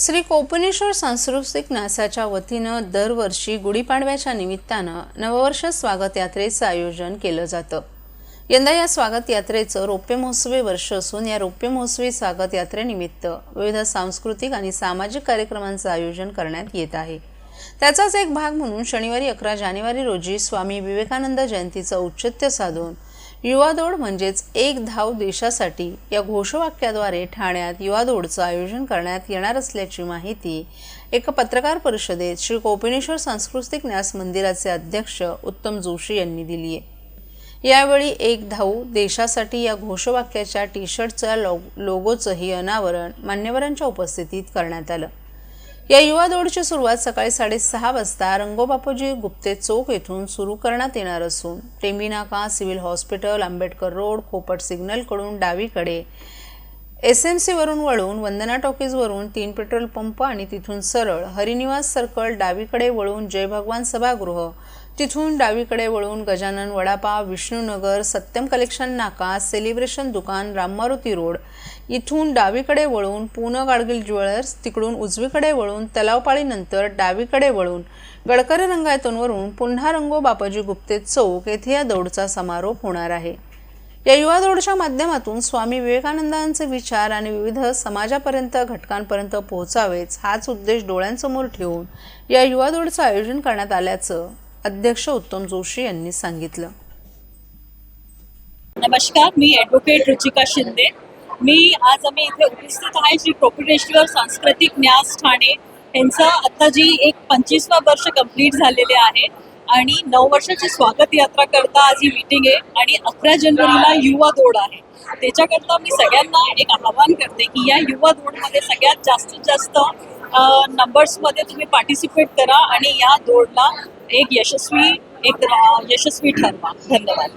श्री कोपनेश्वर सांस्कृतिक न्यासाच्या वतीनं दरवर्षी गुढीपाडव्याच्या निमित्तानं नववर्ष स्वागत यात्रेचं आयोजन केलं जातं. यंदा या स्वागत यात्रेचं रौप्य महोत्सवी वर्ष असून या रौप्य महोत्सवी स्वागत यात्रेनिमित्त विविध सांस्कृतिक आणि सामाजिक कार्यक्रमांचं आयोजन करण्यात येत आहे. त्याचाच एक भाग म्हणून शनिवारी अकरा जानेवारी रोजी स्वामी विवेकानंद जयंतीचं औचित्य साधून युवा दौड म्हणजेच एक धाव देशासाठी या घोषवाक्याद्वारे ठाण्यात युवा दौडचं आयोजन करण्यात येणार असल्याची माहिती एका पत्रकार परिषदेत श्री कोपिनेश्वर सांस्कृतिक न्यास मंदिराचे अध्यक्ष उत्तम जोशी यांनी दिली आहे यावेळी एक धाऊ देशासाठी या घोषवाक्याच्या टी शर्टच्या लो लोगोचंही अनावरण मान्यवरांच्या उपस्थितीत करण्यात आलं. या युवा दौडची सुरुवात सकाळी साडेसहा वाजता रंगोबापूजी गुप्ते चौक येथून सुरू करण्यात येणार असून Tembinaka civil hospital Ambedkar road Khopat सिग्नलकडून डावीकडे एस एम सीवरून वळून वंदना टॉकीजवरून तीन पेट्रोल पंप आणि तिथून सरळ हरिनिवास सर्कल डावीकडे वळून जय भगवान सभागृह तिथून डावीकडे वळून गजानन वडापाव विष्णुनगर सत्यम कलेक्शन नाका सेलिब्रेशन दुकान राममारुती रोड. इथून डावीकडे वळून पुणे गाडगिल ज्वेलर्स तिकडून उजवीकडे वळून तलावपाळीनंतर डावीकडे वळून गडकरी रंगायतूनवरून पुन्हा रंगो बापाजी गुप्ते चौक येथे या दौडचा समारोप होणार आहे. या युवा दौडच्या माध्यमातून स्वामी विवेकानंदांचे विचार आणि विविध समाजापर्यंत घटकांपर्यंत पोहोचावेच हाच उद्देश डोळ्यांसमोर ठेवून या युवा दौडचं आयोजन करण्यात आल्याचं अध्यक्ष उत्तम जोशी यांनी सांगितलं. नमस्कार मी ॲडव्होकेट रुचिका शिंदे. मी आज आम्ही इथे उपस्थित आहे श्री कोपिनेश्वर सांस्कृतिक न्यास ठाणे. यांचं आता जी एक पंचवीसवा वर्ष कंप्लीट झालेले आहे आणि नऊ वर्षाची स्वागत यात्रा करता आज ही मीटिंग आहे आणि अकरा जानेवारीला युवा दौड आहे. त्याच्याकरता मी सगळ्यांना एक आवाहन करते की या युवा दौडमध्ये सगळ्यात जास्तीत जास्त नंबर्समध्ये तुम्ही पार्टिसिपेट करा आणि या दौडला एक यशस्वी एक यशस्वी ठरवा. धन्यवाद.